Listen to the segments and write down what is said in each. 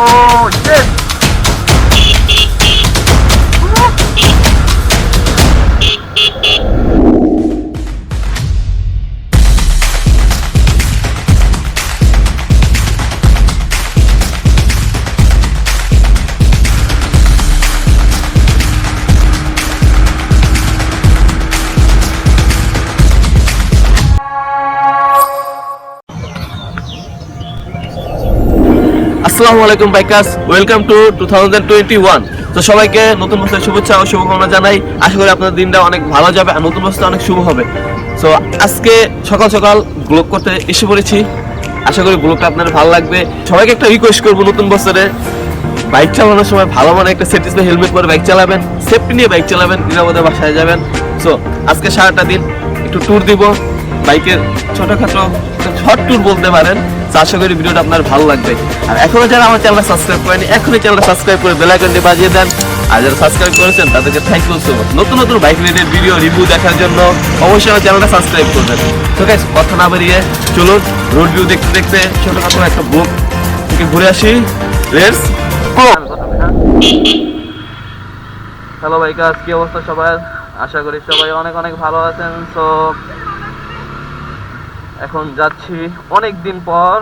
Oh, আসসালামু আলাইকুম bikers welcome to two thousand twenty one তো সবাইকে নতুন বছরের শুভেচ্ছা ও শুভকামনা জানাই। আশা করি আপনার দিনটা অনেক ভালো যাবে আর নতুন বছরটা অনেক শুভ হবে। সো আজকে সকাল সকাল ব্লগ করতে এসে পড়েছি। আশা করি ব্লগটা আপনার ভালো লাগবে। সবাইকে একটা রিকোয়েস্ট করব নতুন বছরে। বাইক চালানোর সময় ভালো মানে একটা সেটিসফাই হেলমেট পরে বাইক চালাবেন। সেফটি নিয়ে বাইক চালাবেন, নিরাপদে বাসায় যাবেন। সো আজকে সারাটা দিন একটু ট্যুর দিব। বাইকের ছোটখাটো শর্ট ট্যুর বলতে পারেন। আশা করি ভিডিওটা আপনার ভালো লাগবে। আর এখনও যারা আমার চ্যানেলটা সাবস্ক্রাইব করেনি, এখনই চ্যানেলটা সাবস্ক্রাইব করে বেল আইকনটি বাজিয়ে দেন। আর যারা সাবস্ক্রাইব করেছেন, তাদেরকে থ্যাংক ইউ সো মাচ নতুন নতুন বাইক রিলেটেড ভিডিও রিভিউ দেখার জন্য অবশ্যই আমার চ্যানেলটা সাবস্ক্রাইব করবেন। তো গাইস কথা না বেরিয়ে চলুন রোড ভিউ দেখতে দেখতে ছোটখাটো একটা বুক থেকে ঘুরে আসি। লেটস গো হ্যালো বাইকার কি অবস্থা সবার? আশা করি সবাই অনেক অনেক ভালো আছেন। তো এখন যাচ্ছি অনেক দিন পর,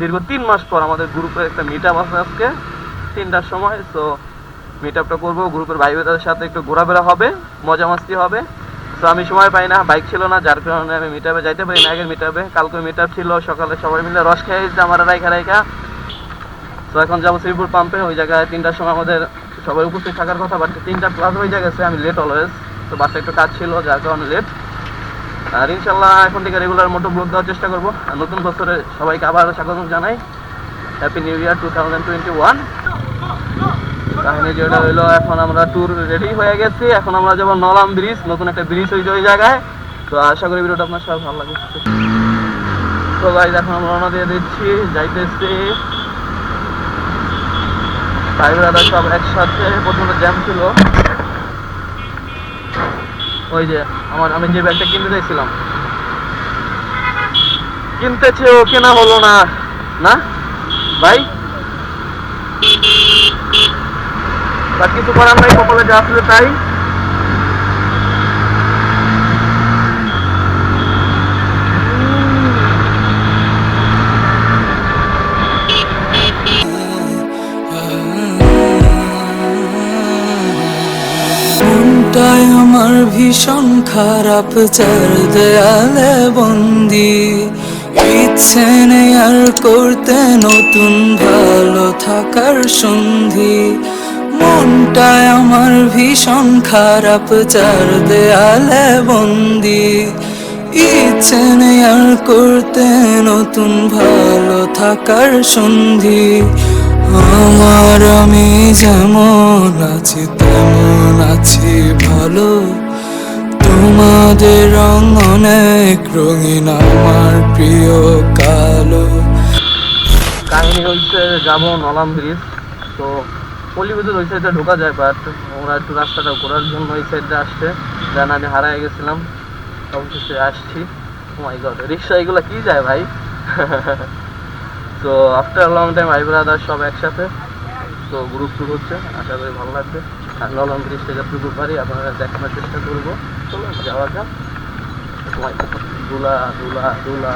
দীর্ঘ তিন মাস পর আমাদের গ্রুপের একটা মিট আপ আছে আজকে, তিনটার সময় সো মিট আপটা করব গ্রুপের ভাই বোনদের সাথে একটু ঘোরাফেরা হবে, মজা মাস্তি হবে। তো আমি সময় পাই না বাইক ছিল না, যার কারণে আমি মিট আপে যাইতে পারি না, আগের মিট আপে কালকে মিট আপ ছিল, সকালে সবাই মিলে রস খেয়েছে আমার রাইখা রাইখা। তো এখন যাব শ্রীপুর পাম্পে ওই জায়গায় তিনটার সময় আমাদের সবাই উপস্থিত থাকার কথা বাট তিনটা প্লাস হয়ে গেছে, আমি লেট অলওয়েজ তো বাসে একটু কাজ ছিল, যার কারণে লেট আর ইনশাল্লাহ এখন থেকে রেগুলার মোটো ব্লগ দেওয়ার চেষ্টা করব। আর নতুন বছরে সবাইকে আবার স্বাগত জানাই। Happy new year two thousand twenty one কাহিনী যেটা হইল, এখন আমরা ট্যুর রেডি হয়ে গেছি। এখন আমরা যাব নলাম ব্রিজ নতুন একটা ব্রিজ হয়েছে ওই জায়গায়। তো আশা করি ভিডিওটা আপনার সব ভালো লাগে তো গাইজ এখন আমরা রওনা দিয়ে দিচ্ছি, যাইতেছি। ভাই ব্রাদার সব একসাথে, প্রথমে জ্যাম ছিল। ওই যে আমার, আমি যে ব্যাগটা কিনতে চাইছিলাম। কিনতেছে ও কেনা হলো না। না? ভাই? বাকি কিছু করার নাই, কপালে যা আসলে তাই। আমার ভীষণ খারাপ চার দেয়ালে বন্দি। ইচ্ছে নেই আর করতে নতুন ভালো থাকার সন্ধি। মনটাই আমার ভীষণ খারাপ চার দেয়ালে বন্দি। ইচ্ছে নেই আর করতে নতুন ভালো থাকার সন্ধি। আমার আমি যেমন আছি, তেমন আছি ভালো। তোমাদের রং অনেক রঙিন আমার প্রিয় কালো। কাহিনী হচ্ছে যাব নলাম তো পল্লীবিদ্যুৎ ওই সাইডে ঢোকা যায় বাট ওরা একটু রাস্তাটা ঘোরার জন্য ওই সাইডে আসছে। যেন আমি হারাই গেছিলাম। অবশেষে আসছি। মাই গড রিক্সা এগুলো কি যায় ভাই? তো আফটার লং টাইম ভাই ব্রাদার সব একসাথে, তো গ্রুপ ট্যুর হচ্ছে, আশা করি ভালো লাগবে। আর নলম ব্রিজ থেকে যতটুকু পারি আপনারা দেখানোর চেষ্টা করব। চলো যাওয়া যাক। দুলা দুলা দুলা।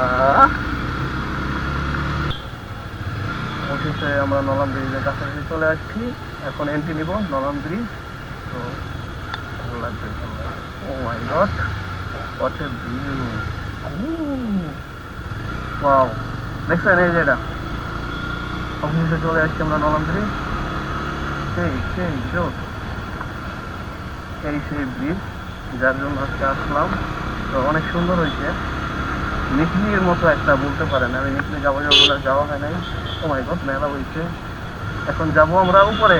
অফিসে আমরা নলাম ব্রিজের কাছাকাছি চলে আসছি। এখন এন্ট্রি নিব নলাম ব্রিজ তো ভালো লাগবে। ও my God what a view wow দেখছেন এই যে এটা তো চলে আসছি আমরা নলামপুরে সেই সেই এই সেই ব্রিজ, যার জন্য আজকে আসলাম। তো অনেক সুন্দর হয়েছে। নিকলির মতো একটা বলতে পারেন। আমি নিকলি যাব যাব যাওয়া হয় নাই। ও মাই মেলা হয়েছে। এখন যাব আমরা উপরে।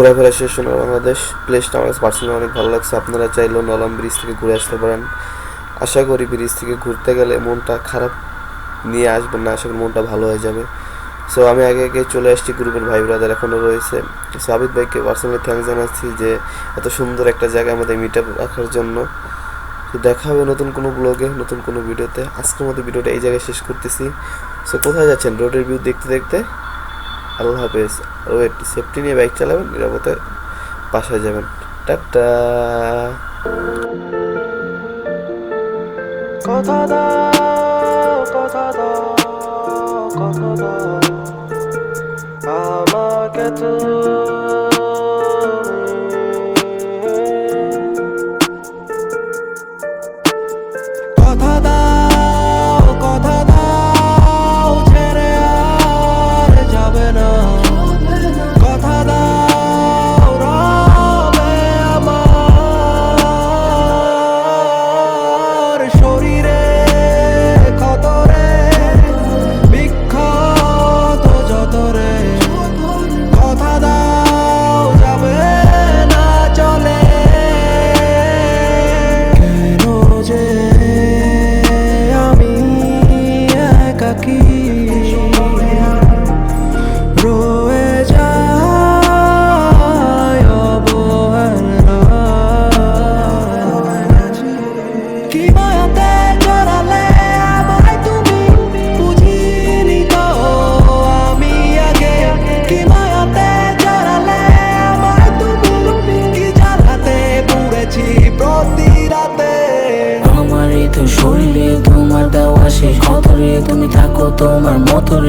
ঘোরাফেরা শেষ হলো বাংলাদেশ। প্লেসটা আমার কাছে পার্সোনালি অনেক ভালো লাগছে। আপনারা চাইলেও নলম ব্রিজ থেকে ঘুরে আসতে পারেন। আশা করি ব্রিজ থেকে ঘুরতে গেলে মনটা খারাপ নিয়ে আসবেন না। আশা করি মনটা ভালো হয়ে যাবে। সো আমি আগে আগে চলে আসছি গ্রুপের ভাই ব্রাদার এখনও রয়েছে। সাবিদ ভাইকে পার্সোনালি থ্যাংক জানাচ্ছি যে এত সুন্দর একটা জায়গা আমাদের মিট আপ রাখার জন্য। তো দেখা হবে নতুন কোনো ব্লগে নতুন কোনো ভিডিওতে আজকের মতো ভিডিওটা এই জায়গায় শেষ করতেছি। সো কোথায় যাচ্ছেন? রোডের ভিউ দেখতে দেখতে? আল্লাহ হাফেজ ওয়েট সেফটি নিয়ে বাইক চালাবেন, নিরাপদে বাসায় যাবেন। টাটা। কথা দাও কথা দাও কথা দাও। আমাকে কথা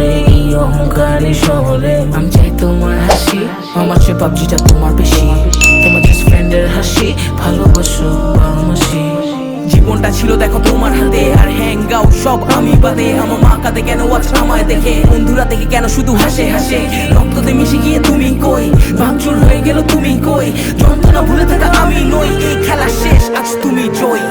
মতরে এই অহংকারী শহরে। আমি চাই তোমার হাসি, আমার চেয়ে পাবজিটা তোমার বেশি। তোমার জাস্ট ফ্রেন্ডের হাসি, ভালোবাসো বাংলাদেশি জীবনটা ছিল দেখো তোমার হাতে, আর হ্যাং আউট সব আমি বাদে। আমার মা কাঁদে কেন, আজ আমায় দেখে? বন্ধুরা দেখে কেন শুধু হাসে হাসে? রক্ততে মিশে গিয়ে তুমি কই? ভাঙচুর হয়ে গেল তুমি কই? যন্ত্রণা ভুলে থাকা আমি নই। এই খেলা শেষ, আজ তুমি জয়।